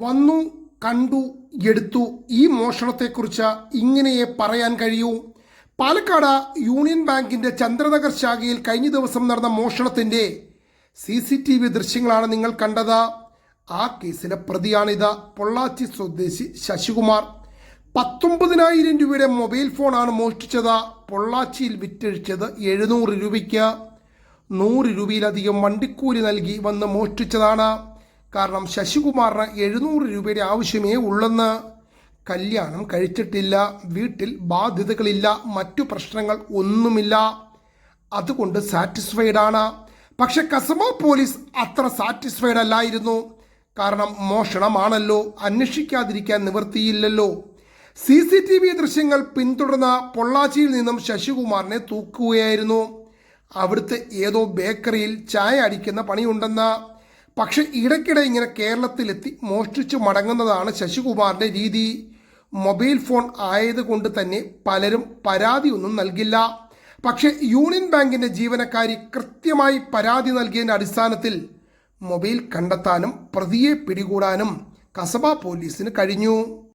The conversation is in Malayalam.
വന്നു കണ്ടു എടുത്തു. ഈ മോഷണത്തെക്കുറിച്ച് ഇങ്ങനെയേ പറയാൻ കഴിയൂ. പാലക്കാട് യൂണിയൻ ബാങ്കിന്റെ ചന്ദ്രനഗർ ശാഖയിൽ കഴിഞ്ഞ ദിവസം നടന്ന മോഷണത്തിന്റെ സി സി ടി വി ദൃശ്യങ്ങളാണ് നിങ്ങൾ കണ്ടത്. ആ കേസിലെ പ്രതിയാണിത്. പൊള്ളാച്ചി സ്വദേശി ശശികുമാർ. പത്തൊമ്പതിനായിരം രൂപയുടെ മൊബൈൽ ഫോണാണ് മോഷ്ടിച്ചത്. പൊള്ളാച്ചിയിൽ വിറ്റഴിച്ചത് എഴുന്നൂറ് രൂപയ്ക്ക്. നൂറ് രൂപയിലധികം വണ്ടിക്കൂലി നൽകി വന്ന് മോഷ്ടിച്ചതാണ്. കാരണം ശശികുമാറിന് എഴുന്നൂറ് രൂപയുടെ ആവശ്യമേ ഉള്ളെന്ന്. കല്യാണം കഴിച്ചിട്ടില്ല വീട്ടിൽ ബാധ്യതകളില്ല മറ്റു പ്രശ്നങ്ങൾ ഒന്നുമില്ല. അതുകൊണ്ട് സാറ്റിസ്ഫൈഡ് ആണ്. പക്ഷെ കസമോ പോലീസ് അത്ര സാറ്റിസ്ഫൈഡ് അല്ലായിരുന്നു. കാരണം മോഷണമാണല്ലോ അന്വേഷിക്കാതിരിക്കാൻ നിവൃത്തിയില്ലല്ലോ. സി സി ടി വി ദൃശ്യങ്ങൾ പിന്തുടർന്ന പൊള്ളാച്ചിയിൽ നിന്നും ശശികുമാറിനെ തൂക്കുകയായിരുന്നു. അവിടുത്തെ ഏതോ ബേക്കറിയിൽ ചായ അടിക്കുന്ന പണിയുണ്ടെന്ന്. പക്ഷെ ഇടയ്ക്കിടെ ഇങ്ങനെ കേരളത്തിലെത്തി മോഷ്ടിച്ചു മടങ്ങുന്നതാണ് ശശികുമാറിന്റെ രീതി. മൊബൈൽ ഫോൺ ആയതുകൊണ്ട് തന്നെ പലരും പരാതിയൊന്നും നൽകില്ല. പക്ഷേ യൂണിയൻ ബാങ്കിന്റെ ജീവനക്കാരി കൃത്യമായി പരാതി നൽകിയതിന്റെ അടിസ്ഥാനത്തിൽ മൊബൈൽ കണ്ടെത്താനും പ്രതിയെ പിടികൂടാനും കസബ പോലീസിന് കഴിഞ്ഞു.